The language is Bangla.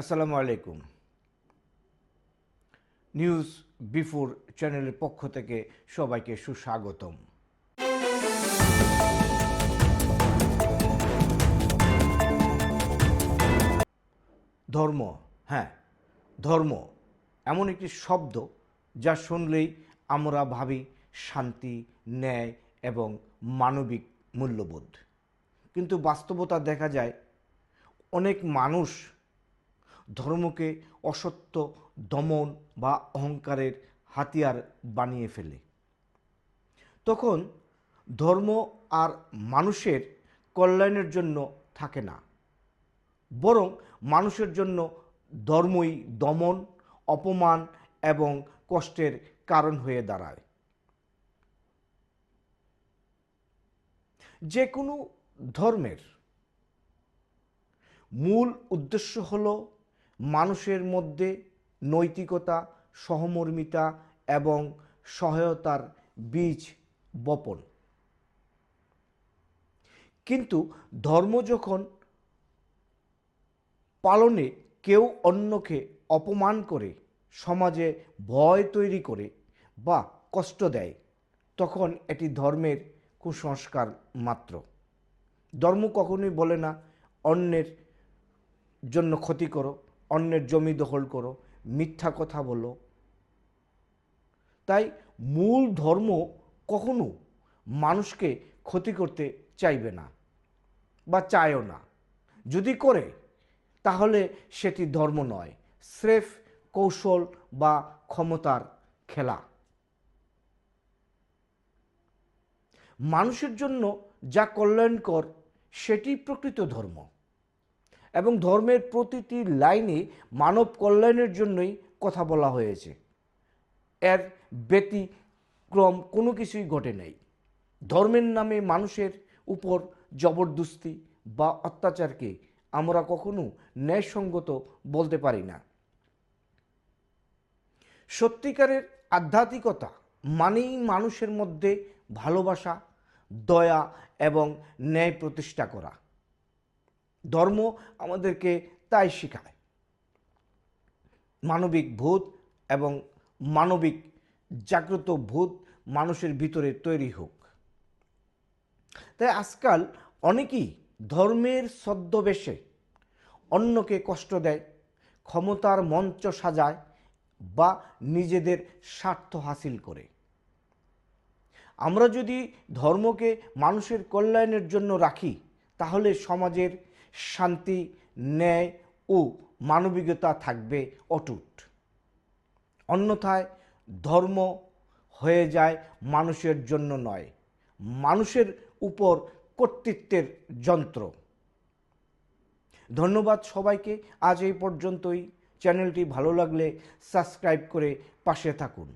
আসসালামু আলাইকুম। নিউজ বিফোর চ্যানেলের পক্ষ থেকে সবাইকে সুস্বাগতম। ধর্ম হ্যাঁ ধর্ম এমন একটি শব্দ যা শুনলেই আমরা ভাবি শান্তি, ন্যায় এবং মানবিক মূল্যবোধ। কিন্তু বাস্তবতা দেখা যায়, অনেক মানুষ ধর্মকে অসত্য, দমন বা অহংকারের হাতিয়ার বানিয়ে ফেলে। তখন ধর্ম আর মানুষের কল্যাণের জন্য থাকে না। বরং মানুষের জন্য ধর্মই দমন, অপমান এবং কষ্টের কারণ হয়ে দাঁড়ায়। যে কোনো ধর্মের মূল উদ্দেশ্য হল মানুষের মধ্যে নৈতিকতা, সহমর্মিতা এবং সহায়তার বীজ বপন। কিন্তু ধর্ম যখন পালনে কেউ অন্যকে অপমান করে, সমাজে ভয় তৈরি করে বা কষ্ট দেয়, তখন এটি ধর্মের কুসংস্কার মাত্র। ধর্ম কখনোই বলে না, অন্যের জন্য ক্ষতি করো। অন্যের জমি দখল করো, মিথ্যা কথা বলো। তাই মূল ধর্ম কখনো মানুষকে ক্ষতি করতে চাইবে না বা চায়ও না। যদি করে, তাহলে সেটি ধর্ম নয়, স্রেফ কৌশল বা ক্ষমতার খেলা। মানুষের জন্য যা কল্যাণকর, সেটি প্রকৃত ধর্ম। এবং ধর্মের প্রতিটি লাইনে মানব কল্যাণের জন্যই কথা বলা হয়েছে। এর ব্যতিক্রম কোনো কিছুই ঘটে নাই। ধর্মের নামে মানুষের উপর জবরদস্তি বা অত্যাচারকে আমরা কখনো ন্যায়সঙ্গত বলতে পারি না। সত্যিকারের আধ্যাত্মিকতা মানেই মানুষের মধ্যে ভালোবাসা, দয়া এবং ন্যায় প্রতিষ্ঠা করা। ধর্ম আমাদেরকে তাই শেখায়। মানবিক ভূত এবং মানবিক জাগ্রত ভূত মানুষের ভিতরে তৈরি হোক। তাই আজকাল অনেকেই ধর্মের ছদ্মবেশে অন্যকে কষ্ট দেয়, ক্ষমতার মঞ্চ সাজায় বা নিজেদের স্বার্থ হাসিল করে। আমরা যদি ধর্মকে মানুষের কল্যাণের জন্য রাখি, তাহলে সমাজের শান্তি, ন্যায় ও মানবিকতা থাকবে অটুট। অন্যথায় ধর্ম হয়ে যায় মানুষের জন্য নয়, মানুষের উপর কর্তৃত্বের যন্ত্র। ধন্যবাদ সবাইকে, আজ এই পর্যন্তই। চ্যানেলটি ভালো লাগলে সাবস্ক্রাইব করে পাশে থাকুন।